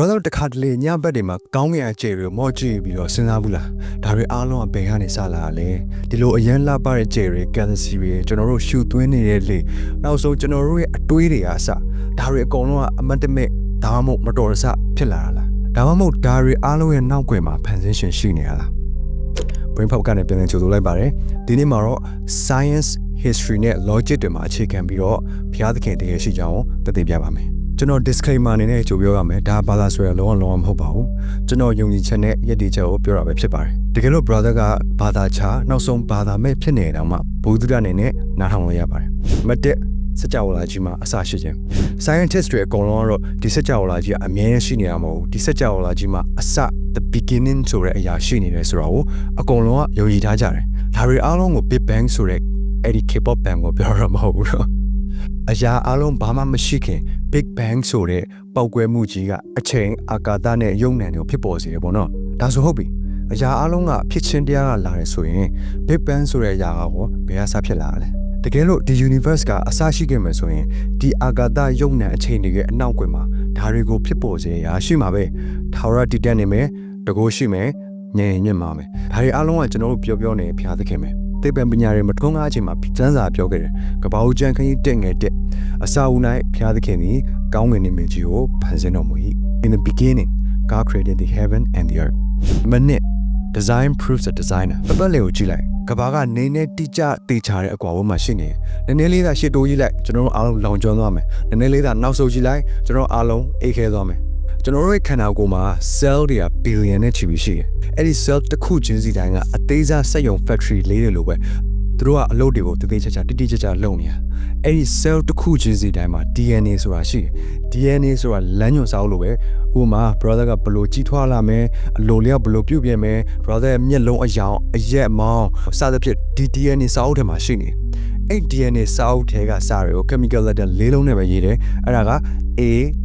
brother တခါတလေညဘက်တွေမှာကောင်းကင်အကျယ်တွေမော့ကြည့်ပြီးတော့စဉ်းစားဘူးလားဒါတွေအားလုံးအပင်ကနေစလာတာလေဒီလိုအရန်လှပတဲ့ကျယ်တွေ galaxy တွေကျွန်တော်တို့ရှူသွင်းနေတဲ့လေနောက်ဆုံးကျွန်တော်တို့ရဲ့အတွေးတွေကအစဒါတွေအကုန်လုံးကအမတ်တမဲ့ဒါမှမဟုတ်မတော်တဆဖြစ်လာတာလားဒါမှမဟုတ်ဒါတွေအားလုံးရဲ့နောက်ွယ်မှာဖန်ဆင်းရှင်ရှိနေရလား brain pop ကနေပြန်လည်ကြိုဆိုလိုက်ပါတယ်ဒီနေ့မှာတော့ science history နဲ့ logic တွေမှာအခြေခံပြီးတော့ဘုရားသခင်တကယ်ရှိကြအောင်တည်ပြပါမယ် ကျွန်တော် disclaimer အနေနဲ့ကြိုပြောရမယ်ဒါဘာသာဆိုရလုံးဝလုံးဝမဟုတ်ပါဘူးကျွန်တော်ယုံကြည်ချက်နဲ့ယက်တီချက်ကိုပြောတာပဲဖြစ်ပါတယ်တကယ်လို့ brother ကဘာသာချနောက်ဆုံးဘာသာမဲ့ဖြစ်နေတောင်မှဘုဒ္ဓအနေနဲ့နားထောင်လို့ရပါတယ်မတက်စကြဝဠာကြီးမှာအစရှိခြင်း scientist တွေအကုန်လုံးကတော့ဒီစကြဝဠာကြီးကအမြဲရှိနေတာမဟုတ်ဘူးဒီစကြဝဠာကြီးမှာအစ the beginning ဆိုတဲ့အရာရှိနေတယ်ဆိုတော့အကုန်လုံးကယုံကြည်ထားကြတယ်ဒါတွေအားလုံးကို big bang ဆိုတဲ့အဲ့ဒီ K-pop band ကိုပြောရမှာမဟုတ်ဘူးတော့အရာအားလုံးဘာမှမရှိခင် big bang ဆိုတဲ့ပောက်ကွဲမှုကြီးကအချိန်အာကာသနဲ့ယုံနံတွေကိုဖြစ်ပေါ်စေတယ်ပေါ့နော်ဒါဆိုဟုတ်ပြီအရာအလုံးကဖြစ်ချင်းတရားကလာတယ်ဆိုရင် Big Bang ဆိုတဲ့အရာကဟောဘယ်ကစဖြစ်လာလဲတကယ်လို့ဒီ universe ကအစရှိခဲ့မယ်ဆိုရင်ဒီအာကာသယုံနံအချိန်တွေရဲ့အနောက်ကွယ်မှာဒါတွေကိုဖြစ်ပေါ်စေရာရှိမှာပဲထာဝရတည်တတ်နေမယ်တကိုးရှိမယ်ညင်ညင်မှာမယ်ဒါတွေအလုံးကကျွန်တော်တို့ပြောပြောနေဖျားသခင်မယ် သိပ္ပံပညာတွေမထုံးကားခြင်းမှာစမ်းစာပြောခဲ့တယ်ကပ္ပဦးကျန်ခင်းတက်ငယ်တက်အစာဦး၌ဖျားသခင်သည်ကောင်းကင်နေမြကြီးကိုဖန်ဆင်းတော်မူ၏ In the beginning God created the heaven and the earth မနစ် design proves a designer ပပတ်လေးကိုကြည့်လိုက်ကဘာကနေနေတိကျတေချာတဲ့အကွာဝန်းမှာရှိနေတယ်နည်းနည်းလေးသာရှစ်တိုးကြီးလိုက်ကျွန်တော်တို့အားလုံးလောင်ကျွမ်းသွားမယ်နည်းနည်းလေးသာနောက်ဆုတ်ကြည့်လိုက်ကျွန်တော်အားလုံးအိတ်ခဲသွားမယ် ကျွန်တော်တို့ရဲ့ခန္ဓာကိုယ်မှာ cell တွေက billion နဲ့ချီပြီးရှိတယ်အဲ့ဒီ cell တစ်ခုချင်းစီတိုင်းကအသေးစားစက်ရုံ factory လေးတွေလိုပဲသူတို့ကအလုပ်တွေကိုတည်တည်ချာချာတိတိကျကျလုပ်နေတာအဲ့ဒီ cell တစ်ခုချင်းစီတိုင်းမှာ DNA ဆိုတာရှိတယ် DNA ဆိုတာလမ်းညွှန်စာအုပ်လိုပဲဥပမာ brother ကဘယ်လိုကြီးထွားလာမယ်အလိုလျောက်ဘယ်လိုပြုတ်ပြင်မယ် brother ရဲ့မျက်လုံးအယောင်အရက်မောင်းစသဖြင့်ဒီ DNA စာအုပ်ထဲမှာရှိနေအဲ့ DNA စာအုပ်ထဲကစာတွေကို chemical letter လေးလုံးနဲ့ပဲရေးတယ်အဲ့ဒါက A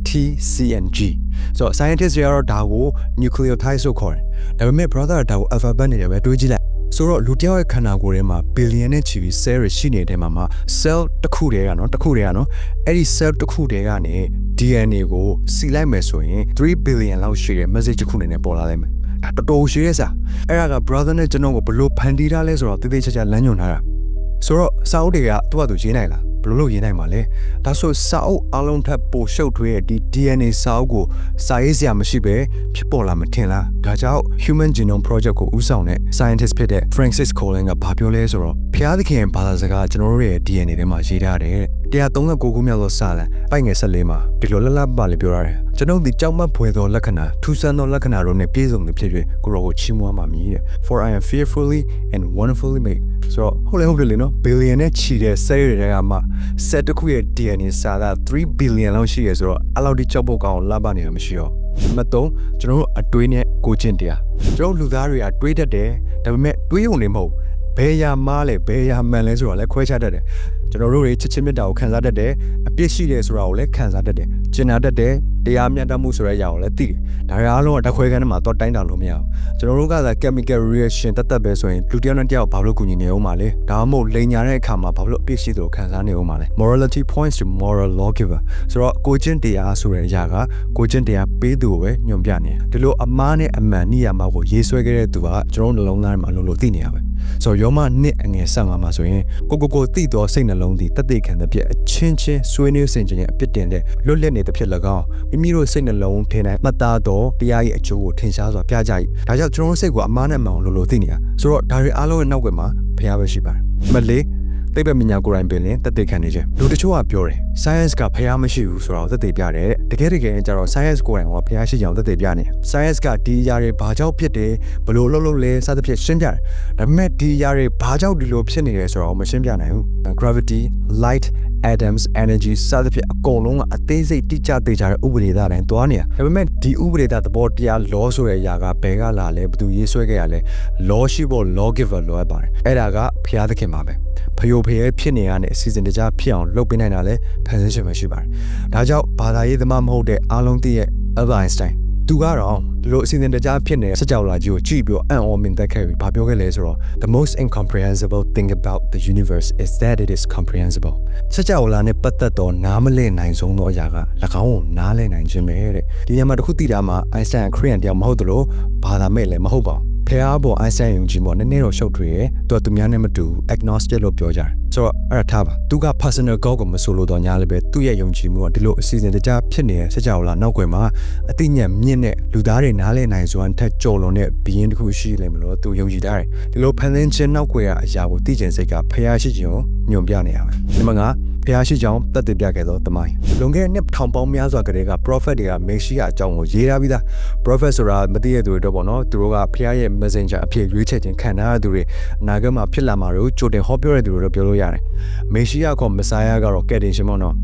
T C and G ဆိုတော့ scientist တွေကတော့ဒါကို nucleotide ဆိုခေါ်တယ်ဒါပေမဲ့ brother ကဒါကို alphabet နဲ့ပဲတွေးကြည့်လိုက်ဆိုတော့လူတယောက်ရဲ့ခန္ဓာကိုယ်ထဲမှာ billion နဲ့ချီပြီး cell တွေရှိနေတဲ့မှာမှာ cell တစ်ခုတည်းကနော်တစ်ခုတည်းကနော်အဲ့ဒီ cell တစ်ခုတည်းကနေ DNA ကိုစီလိုက်မယ်ဆိုရင်3 billion လောက်ရှိတဲ့ message တစ်ခုအနေနဲ့ပေါ်လာလိမ့်မယ်ဒါတော်တော်ရှိရဲစားအဲ့ဒါက brother နဲ့ကျွန်တော်ကိုဘလို့ဖန်တီးထားလဲဆိုတော့တိတိကျကျလမ်းညွှန်ထားတာဆိုတော့စာအုပ်တွေကသူ့ဟာသူရေးနိုင်လား ဘယ်လိုလုပ်ရေးနိုင်မှာလဲဒါဆိုစာအုပ်အလုံးထပ်ပိုရှုပ်ထွေးရဲ့ဒီ DNA စာအုပ်ကိုစာရေးစရာမရှိပဲဖြစ်ပေါ်လာမထင်လားဒါကြောင့် Human Genome Project ကိုဦးဆောင်တဲ့ scientist ဖြစ်တဲ့ Francis Collins ကဘာပြောလဲဆိုတော့ဖျားသခင်ဘာသာစကားကျွန်တော်တို့ရဲ့ DNA ထဲမှာရေးထားတယ် 139ခုမြောက်သောစာလံပိုက်ငယ်14မှာဒီလိုလလပါလေးပြောရတယ်ကျွန်ုပ်ဒီကြောက်မတ်ဖွယ်သောလက္ခဏာထူးဆန်းသောလက္ခဏာတို့နဲ့ပြည့်စုံနေဖြစ်၍ကိုရောကိုချီးမွမ်းပါမည်တဲ့ For I am fearfully and wonderfully made ဆိုတော့ဟုတ်လေဟုတ်တယ်လေနော် billion နဲ့ချီတဲ့ cell တွေကမှ set တစ်ခုရဲ့ DNA စာသား3 billion လောက်ရှိရဆိုတော့အဲ့လောက်ဒီကြောက်ဖို့ကောင်းလာပါနေတာမရှိတော့မတော့ကျွန်တော်တို့အတွေးနဲ့ကိုချင်းတရားကျွန်တော်လူသားတွေကတွေးတတ်တယ်ဒါပေမဲ့တွေးုံနေမဟုတ်ဘယ်ရာမားလဲဘယ်ရာမှန်လဲဆိုတော့လည်းခွဲခြားတတ်တယ် ကျွန်တော်တို့တွေချစ်ချင်းမြတ်တာကိုခံစားတတ်တယ်အပြစ်ရှိတယ်ဆိုတာကိုလည်းခံစားတတ်တယ်ကျင်နာတတ်တယ်တရားမျှတမှုဆိုတဲ့အရာကိုလည်းသိတယ်ဒါတွေအားလုံးကတခွဲခန်းထဲမှာတော့တိုင်းတာလို့မရဘူးကျွန်တော်တို့ကသာ chemical reaction တက်တက်ပဲဆိုရင်လူတစ်ယောက်နဲ့တစ်ယောက်ဘာလို့ကူညီနေအောင်မလဲဒါမှမဟုတ်လိန်ညာတဲ့အခါမှာဘာလို့အပြစ်ရှိတယ်ကိုခံစားနေအောင်မလဲ morality points to moral lawgiver ဆိုတော့ကိုချင်းတရားဆိုတဲ့အရာကကိုချင်းတရားပေးသူကိုပဲညွှန်ပြနေတယ်ဒီလိုအမားနဲ့အမှန်နိယာမကိုရေးဆွဲခဲ့တဲ့သူကကျွန်တော်တို့နှလုံးသားထဲမှာလုံးလို့သိနေရပဲ ဆိုတော့ယောမနှစ်အငယ်ဆက်မှာမှာဆိုရင်ကိုကိုကိုသိတော်စိတ်နှလုံးသည်တသက်ခံတဲ့ပြည့်အချင်းချင်းဆွေးနွေးစင်ခြင်းရဲ့အပြစ်တင်တဲ့လွတ်လပ်နေတဲ့ဖြစ်၎င်းမိမိတို့စိတ်နှလုံးထင်တိုင်းမှတ်သားတော်တရားရဲ့အကျိုးကိုထင်ရှားစွာပြကြ၏ဒါကြောင့်ကျွန်တော်တို့စိတ်ကိုအမားနဲ့မှန်အောင်လို့လို့သိနေရဆိုတော့ဒါတွေအားလုံးရဲ့နောက်ွယ်မှာဖျားပဲရှိပါတယ်မလေး သိပ္ပံပညာကိုယ်တိုင်ပင်လင်တက်သိခံနေခြင်းလူတချို့ကပြောတယ် science ကဖျားမရှိဘူးဆိုတော့သက်သေပြတယ်တကယ်တကယ်ကျတော့ science ကိုယ်တိုင်ကဖျားရှိကြအောင်သက်သေပြနေ science ကဒီအရာတွေဘာကြောင့်ဖြစ်တယ်ဘလို့လှုပ်လှုပ်လဲစသဖြင့်ရှင်းပြတယ်ဒါပေမဲ့ဒီအရာတွေဘာကြောင့်ဒီလိုဖြစ်နေလဲဆိုတော့မရှင်းပြနိုင်ဘူး gravity light atoms energy စသဖြင့်အကုန်လုံးကအသေးစိတ်တိကျသေးကြတဲ့ဥပဒေသားတိုင်းသွားနေတာဒါပေမဲ့ဒီဥပဒေသားသဘောတရား law ဆိုတဲ့အရာကဘယ်ကလာလဲဘယ်သူရေးဆွဲခဲ့ရလဲ law ရှိဖို့ law giver လိုအပ်ပါတယ်အဲ့ဒါကဖျားသခင်ပါပဲဖယိုဖယဲဖြစ်နေရတဲ့အစီအစဉ်တကြဖြစ်အောင်လုပ်ပေးနိုင်တာလဲဖန်ဆင်းရှင်ပဲရှိပါတယ်ဒါကြောင့်ဘာသာရေးသမားမဟုတ်တဲ့အားလုံးသိရဲ့ Albert Einstein သူကတော့ ဒီလိုအစီအစဉ်တကြားဖြစ်နေတဲ့စကြောလာကြီးကိုကြည့်ပြီးတော့အံ့ဩမြင်သက်ခဲ့ပြီးဘာပြောခဲ့လဲဆိုတော့ the most incomprehensible thing about the universe is that it is comprehensible စကြောလာနဲ့ပတ်သက်တော့နားမလည်နိုင်ဆုံးသောအရာက၎င်းကိုနားလည်နိုင်ခြင်းပဲတဲ့ဒီညမှာတစ်ခုသိတာမှာ Einstein ခရီးယန်တယောက်မဟုတ်သလိုဘာသာမဲ့လည်းမဟုတ်ပါဘူး ဖះပေါ် Einstein ယုံကြည်ပေါ်နည်းနည်းတော့ရှုပ်ထွေးတယ်သူကသူများနဲ့မတူ agnostic လို့ပြောကြတယ်ဆိုတော့အဲ့ဒါထားပါသူက personal goal ကိုမဆိုလို့တော့ညာလည်းပဲသူ့ရဲ့ယုံကြည်မှုကဒီလိုအစီအစဉ်တကြဖြစ်နေတဲ့စကြောလာနောက်ွယ်မှာအသိဉာဏ်မြင့်တဲ့လူသားတွေနားလည်နိုင်စွမ်းထက်ကျော်လွန်တဲ့ဘီရင်တစ်ခုရှိလိမ့်မလို့သူယုံကြည်တယ်ဒီလိုဖန်ဆင်းခြင်းနောက်ွယ်ကအရာကိုသိကျင်စိတ်ကဖះရှိခြင်းကိုညွန်ပြနေရမယ်ဒီမှာက ဖះရှိကြောင်းတတ်သိပြခဲ့သောတမိုင်းလွန်ခဲ့တဲ့နှစ်ထောင်ပေါင်းများစွာကတည်းက prophet တွေကမေရှိယအကြောင်းကိုရေးထားပြီးသား prophet ဆိုတာမသိတဲ့သူတွေတော့ပေါ့နော်သူတို့ကဖះရဲ့ messenger အဖြစ်ရွေးချယ်ခြင်းခံထားရတဲ့သူတွေအနာဂတ်မှာဖြစ်လာမှာတို့ကြိုတင်ဟောပြောတဲ့သူတွေတော့ပြောလို့ရတယ်မေရှိယခေါ် messiah ကတော့ကယ်တင်ရှင်ပေါ့နော်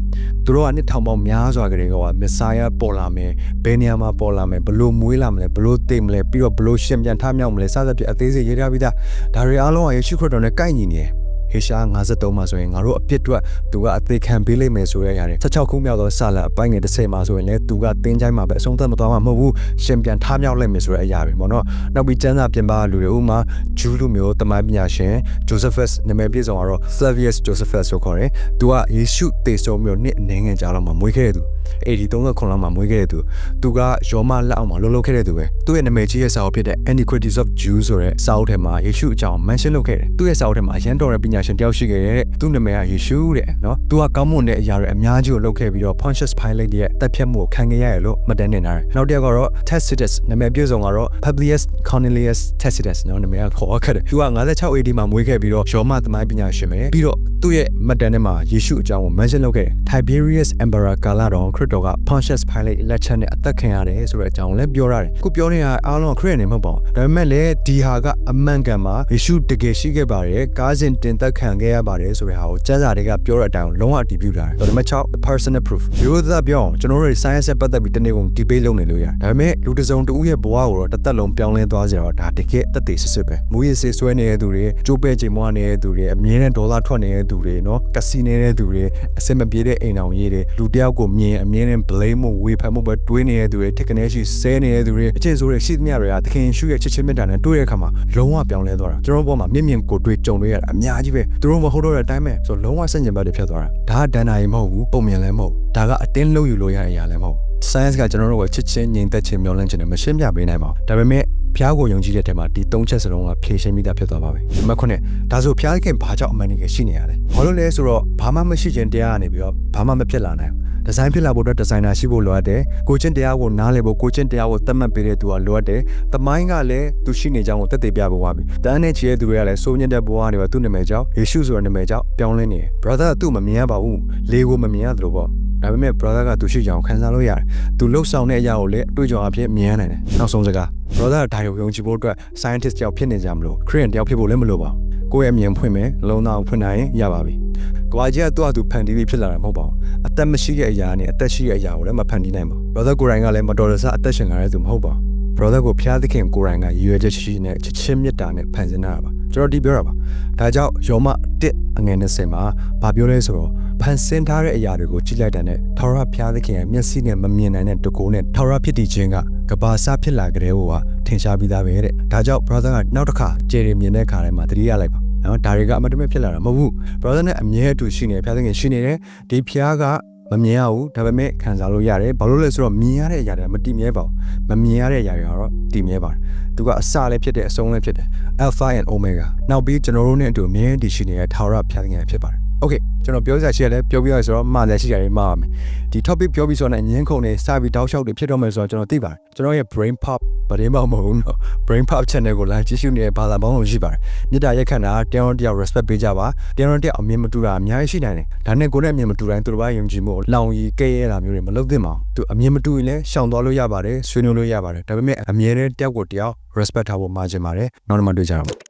သူတို့ကနှစ်ထောင်ပေါင်းများစွာကတည်းက messiah ပေါ်လာမယ်ဘယ်နေရာမှာပေါ်လာမယ်ဘလို့မွေးလာမလဲဘလို့သိမလဲပြီးတော့ဘလို့ရှင်ပြန်ထမြောက်မလဲစသဖြင့်အသေးစိတ်ရေးထားပြီးသားဒါတွေအားလုံးကယေရှုခရစ်တော်နဲ့ကိုက်ညီနေတယ် ဟေရှာ53မှာဆိုရင်ငါတို့အပြစ်အတွက်သူကအသေးခံပေးလိမ့်မယ်ဆိုရရတယ်16ခုမြောက်သောဆာလအပိုင်းငယ်30မှာဆိုရင်လည်းသူကတင်းချိုင်းမှာပဲအဆုံးသတ်မသွားမှာမဟုတ်ဘူးရှင်ပြန်ထားမြောက်လိမ့်မယ်ဆိုတဲ့အရာပဲပေါ့နော်နောက်ပြီးကျမ်းစာပြင်ပလူတွေဥမာဂျူးလူမျိုးတမန်ပညာရှင် Josephus နာမည်ပြည့်စုံကတော့ Flavius Josephus ဆိုခေါ်တယ်သူကယေရှုတေဆုံးမျိုးနှစ်အနေငယ်ကြာလောက်မှာမွေးခဲ့တဲ့သူ 80 39လောက်မှာမွေးခဲ့တဲ့သူသူကယောမလက်အောက်မှာလှုပ်လှုပ်ခဲ့တဲ့သူပဲသူ့ရဲ့နာမည်ကြီးရဲ့စာအုပ်ဖြစ်တဲ့ Antiquities of Jews ဆိုတဲ့စာအုပ်ထဲမှာယေရှုအကြောင်း mention လုပ်ခဲ့တယ်သူ့ရဲ့စာအုပ်ထဲမှာအရန်တော်တဲ့ပညာရှင်တယောက်ရှိခဲ့တဲ့သူ့နာမည်ကယေရှုတဲ့နော်သူကကောင်းမွန်တဲ့အရာတွေအများကြီးကိုလုပ်ခဲ့ပြီးတော့ Pontius Pilate ရဲ့တပ်ဖြတ်မှုကိုခံခဲ့ရတယ်လို့မှတ်တမ်းတင်ထားတယ်နောက်တစ်ယောက်ကတော့ Tacitus နာမည်ပြည့်စုံကတော့ Publius Cornelius Tacitus နော်နာမည်ကခေါ်ခဲ့တယ်သူက56 AD မှာမွေးခဲ့ပြီးတော့ယောမသမိုင်းပညာရှင်ပဲပြီးတော့သူ့ရဲ့မှတ်တမ်းထဲမှာယေရှုအကြောင်းကို mention လုပ်ခဲ့တယ် Tiberius Emperor ကာလတော်ခရစ်တော်က Pontius Pilate လက်ချက်နဲ့အသက်ခံရတယ်ဆိုတဲ့အကြောင်းလည်းပြောရတယ်ခုပြောနေတာအားလုံးခရစ်ယာန်နေမဟုတ်ပါဘူးဒါပေမဲ့လည်းဒီဟာကအမှန်ကန်မှာယေရှုတကယ်ရှိခဲ့ပါတယ်ကားစဉ်တင်သက်ခံခဲ့ရပါတယ်ဆိုတဲ့ဟာကိုကျမ်းစာတွေကပြောတဲ့အတိုင်းလုံးဝအတည်ပြုထားတယ်ဒါပေမဲ့6 personal proof ရိုးသားပြောအောင်ကျွန်တော်တို့ science နဲ့ပတ်သက်ပြီးတနေ့ကုန် debate လုပ်နေလို့ရတယ်ဒါပေမဲ့လူတစ်စုံတစ်ဦးရဲ့ဘဝကိုတော့တစ်သက်လုံးပြောင်းလဲသွားစေတော့ဒါတကယ်တက်တည်စစ်စစ်ပဲမူရစေဆွဲနေတဲ့သူတွေကြိုးပဲချိန်မွားနေတဲ့သူတွေအမြဲတမ်းဒေါ်လာထွက်နေတဲ့သူတွေနော်ကစီနေတဲ့သူတွေအစင်မပြေတဲ့အိမ်အောင်ရေးတွေလူတယောက်ကိုမြင်အမြဲတမ်း blame မှုဝေဖန်မှုပဲတွေးနေတဲ့သူတွေထက်ကနေရှိဆဲနေတဲ့သူတွေအကျင့်ဆိုးတွေရှိသမျှတွေကသခင်ရှုရဲ့ချစ်ချင်းမြတ်တာနဲ့တွေ့တဲ့အခါမှာလုံးဝပြောင်းလဲသွားတာကျွန်တော်ဘောမှာမြင့်မြင့်ကိုတွေ့ကြုံတွေ့ရတာအများကြီးပဲသူတို့မဟုတ်တော့တဲ့အတိုင်းပဲဆိုလုံးဝဆန့်ကျင်ဘက်တွေဖြစ်သွားတာဒါကဒဏ္ဍာရီမဟုတ်ဘူးပုံမြင်လည်းမဟုတ်ဒါကအတင်းလုံးယူလို့ရတဲ့အရာလည်းမဟုတ် science ကကျွန်တော်တို့ကိုချစ်ချင်းငြိမ်သက်ခြင်းမျှော်လင့်ခြင်းနဲ့မရှင်းပြပေးနိုင်ပါဘူးဒါပေမဲ့ဖျားကိုယုံကြည်တဲ့ထဲမှာဒီသုံးချက်စလုံးကဖြည့်ရှင်းပြီးသားဖြစ်သွားပါပြီဒီမှာခုနဲ့ဒါဆိုဖျားခင်ဘာကြောင့်အမှန်တကယ်ရှိနေရလဲဘာလို့လဲဆိုတော့ဘာမှမရှိခြင်းတရားကနေပြီးတော့ဘာမှမဖြစ်လာနိုင်ဘူး ဒီဇိုင်းဖြစ်လာဖို့အတွက်ဒီဇိုင်နာရှိဖို့လိုအပ်တယ်ကိုချင်းတရားကိုနားလည်ဖို့ကိုချင်းတရားကိုသတ်မှတ်ပေးတဲ့သူကလိုအပ်တယ်တမိုင်းကလည်းသူရှိနေကြောင်းကိုတက်တည်ပြဖို့ပါပြီတန်းနဲ့ချီတဲ့သူတွေကလည်းစိုးညစ်တဲ့ဘဝကနေပါသူ့နာမည်ကြောင့်ယေရှုဆိုတဲ့နာမည်ကြောင့်ပြောင်းလဲနေတယ် brother ကသူ့မမြင်ရပါဘူးလေကိုမမြင်ရတယ်လို့ပေါ့ဒါပေမဲ့ brother ကသူရှိကြအောင်ခံစားလို့ရတယ်သူလှုပ်ဆောင်တဲ့အရာကိုလည်းအတွေ့အကြုံအဖြစ်မြင်ရနိုင်တယ်နောက်ဆုံးစကား brother ဒါကိုယုံကြည်ဖို့အတွက် scientist တယောက်ဖြစ်နေကြမလို့ Korean တယောက်ဖြစ်ဖို့လည်းမလိုပါဘူးကိုယ့်ရဲ့အမြင်ဖွင့်မယ်လုံးသားဖွင့်နိုင်ရင်ရပါပြီ။ ကွာကြီးကသူ့အတူဖန်တီးပြီးဖြစ်လာတာမဟုတ်ပါဘူး။အသက်မရှိတဲ့အရာနဲ့အသက်ရှိတဲ့အရာကိုလည်းမဖန်တီးနိုင်ပါဘူး။ brother ကိုယ်တိုင်ကလည်းမတော်တဆအသက်ရှင်လာတဲ့သူမဟုတ်ပါဘူး။ brother ကိုဖျားသခင်ကိုယ်တိုင်ကရည်ရွယ်ချက်ရှိရှိနဲ့ချစ်ချင်းမေတ္တာနဲ့ဖန်ဆင်းတာပါ။ကျွန်တော်ဒီပြောတာပါ။ဒါကြောင့်ယောမ1အငယ်20မှာဗာပြောလဲဆိုတော့ဖန်ဆင်းထားတဲ့အရာတွေကိုကြည့်လိုက်တဲ့နဲ့ထာဝရဘုရားသခင်ရဲ့မျက်စိနဲ့မမြင်နိုင်တဲ့တကူနဲ့ထာဝရဖြစ်တည်ခြင်းကကဘာစဖြစ်လာကြတဲ့ဟိုကထင်ရှားပြီးသားပဲတဲ့ဒါကြောင့် brother ကနောက်တစ်ခါကျေရီမြင်တဲ့ခါတိုင်းမှာတတိယလိုက်ပါ နော်ဒါတွေကအမတမဲဖြစ်လာတာမဟုတ်ဘူး brother နဲ့အမြဲအတူရှိနေဘုရားသခင်ရှိနေတယ်ဒီဘုရားကမမြင်ရဘူးဒါပေမဲ့ခံစားလို့ရတယ်ဘာလို့လဲဆိုတော့မြင်ရတဲ့အရာတွေကမတည်မြဲပါဘူးမမြင်ရတဲ့အရာတွေကတော့တည်မြဲပါတယ်သူကအစလည်းဖြစ်တယ်အဆုံးလည်းဖြစ်တယ် alpha and omega နောက်ပြီးကျွန်တော်တို့နဲ့အတူအမြဲတည်ရှိနေတဲ့ထာဝရဘုရားသခင်ဖြစ်ပါတယ် Okay ကျွန်တော်ပြောစရာရှိရတယ်ပြောပြရဆိုတော့မှားတယ်ရှိရတယ်မှားပါမယ်ဒီ topic ပြောပြီးဆိုတော့ညင်းခုန်နေစပြီးတောက်လျှောက်တွေဖြစ်တော့မယ်ဆိုတော့ကျွန်တော်သိပါတယ်ကျွန်တော်ရဲ့ brain pop ဗရင်းမောက်မဟုတ်ဘူးနော် brain pop channel ကို like ကြည့်ရှုနေတဲ့ဘာသာပေါင်းလို့ရှိပါတယ်မေတ္တာရက်ခံတာတယောက်တယောက် respect ပေးကြပါတယောက်တယောက်အမြင်မတူတာအများကြီးရှိနိုင်တယ်ဒါနဲ့ကိုယ်နဲ့အမြင်မတူတိုင်းသူတို့ဘာယုံကြည်မှုကိုလောင်ရီကဲရဲတာမျိုးတွေမလုပ်သင့်ပါဘူးသူအမြင်မတူရင်လည်းရှောင်သွားလို့ရပါတယ်ဆွေးနွေးလို့ရပါတယ်ဒါပေမဲ့အမြဲတမ်းတယောက်ကိုတယောက် respect ထားဖို့မှာချင်ပါတယ်နောက်တစ်မှတွေ့ကြတော့